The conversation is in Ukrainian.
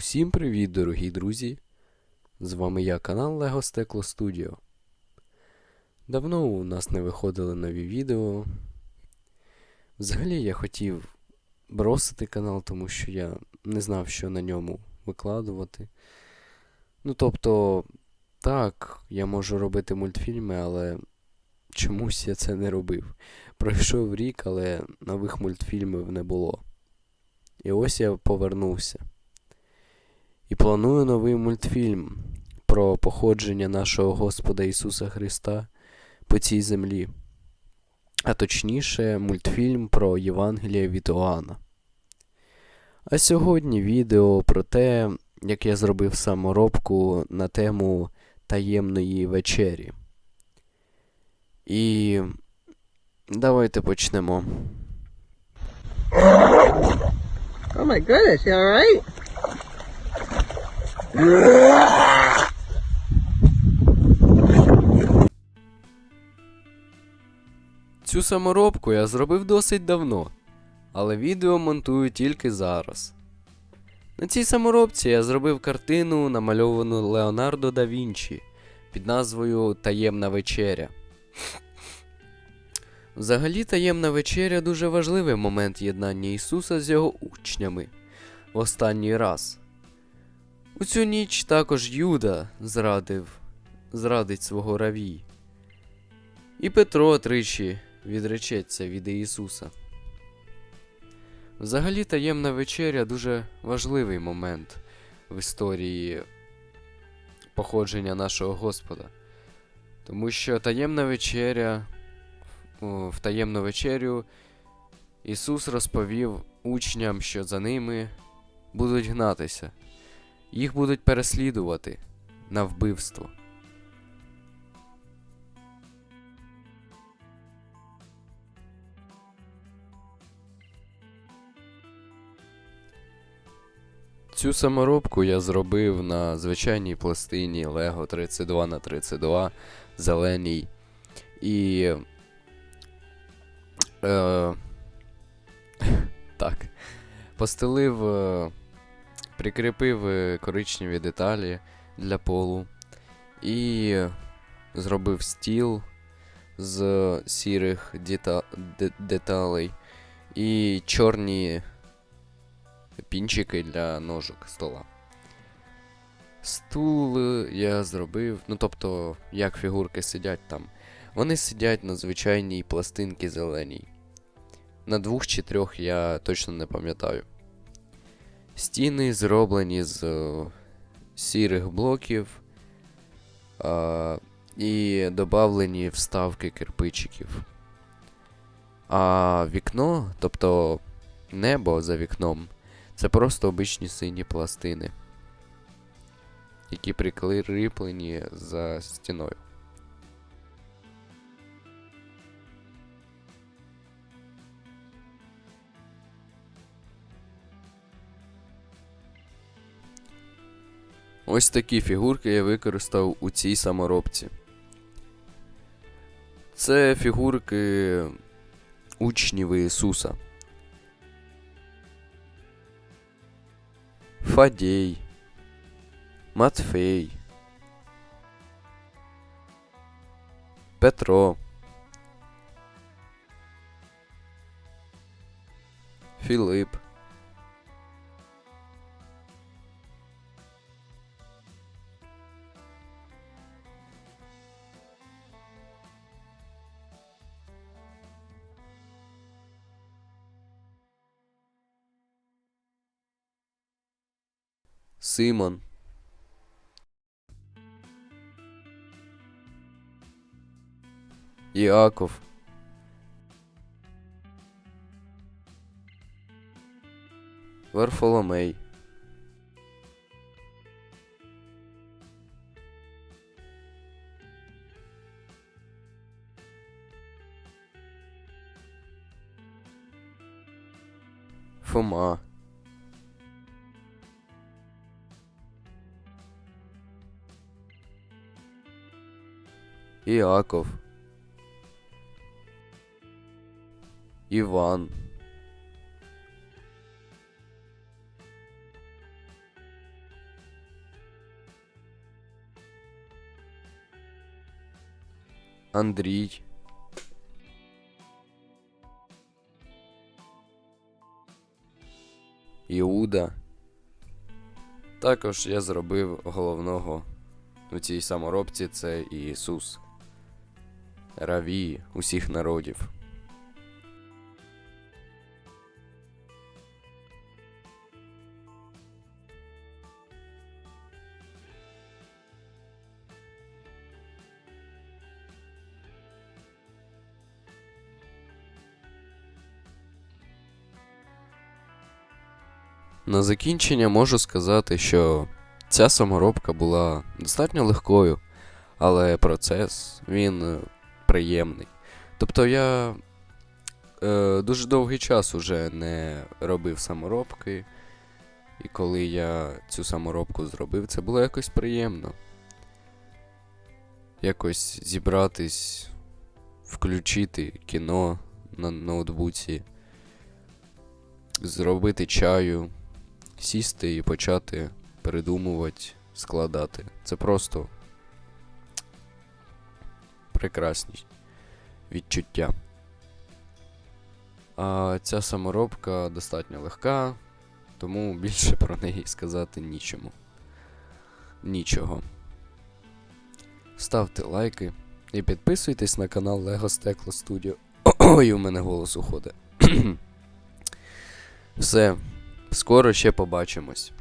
Усім привіт, дорогі друзі! З вами я, канал Lego Steclo Studio. Давно у нас не виходили нові відео. Взагалі я хотів бросити канал, тому що я не знав, що на ньому викладувати. Ну, тобто, так, я можу робити мультфільми, але чомусь я це не робив. Пройшов рік, але нових мультфільмів не було. І ось я повернувся. І планую новий мультфільм про походження нашого Господа Ісуса Христа по цій землі. А точніше, мультфільм про Євангелія від Іоанна. А сьогодні відео про те, як я зробив саморобку на тему таємної вечері. І давайте почнемо. Oh my goodness, you alright? Цю саморобку я зробив досить давно, але відео монтую тільки зараз. На цій саморобці я зробив картину, намальовану Леонардо да Вінчі під назвою Таємна вечеря. Взагалі, таємна вечеря дуже важливий момент єднання Ісуса з його учнями в останній раз. У цю ніч також Юда зрадив, зрадить свого раві. І Петро тричі відречеться від Ісуса. Взагалі, таємна вечеря дуже важливий момент в історії походження нашого Господа. Тому що таємна вечеря, в таємну вечерю Ісус розповів учням, що за ними будуть гнатися, їх будуть переслідувати на вбивство. Цю саморобку я зробив на звичайній пластині Lego 32 на 32 зеленій. І. Е, так. Постелив, е, прикріпив е, коричневі деталі для полу. І зробив стіл з сірих дета- де- деталей. І чорні пінчики для ножок стола. Стул е, я зробив, ну тобто, як фігурки сидять там. Вони сидять на звичайній пластинці зеленій. На двох чи трьох я точно не пам'ятаю. Стіни зроблені з е, сірих блоків а, і додавлені вставки кирпичиків. А вікно, тобто небо за вікном, це просто обичні сині пластини, які прикріплені за стіною. Ось такі фігурки я використав у цій саморобці. Це фігурки учнів Ісуса. Фадей, Матфей, Петро, Філип, Симон, Іаков, Варфоломей, Фома, Іаков, Іван. Андрій. Іуда. Також я зробив головного у цій саморобці це Ісус. Раві усіх народів. На закінчення можу сказати, що ця саморобка була достатньо легкою, але процес він приємний. Тобто я е, дуже довгий час уже не робив саморобки, і коли я цю саморобку зробив, це було якось приємно. Якось зібратись, включити кіно на ноутбуці, зробити чаю, сісти і почати передумувати, складати. Це просто прекрасні відчуття. А ця саморобка достатньо легка, тому більше про неї сказати нічому. Нічого. Ставте лайки і підписуйтесь на канал Lego Steclo Studio. Ой, у мене голос уходить. Все, скоро ще побачимось.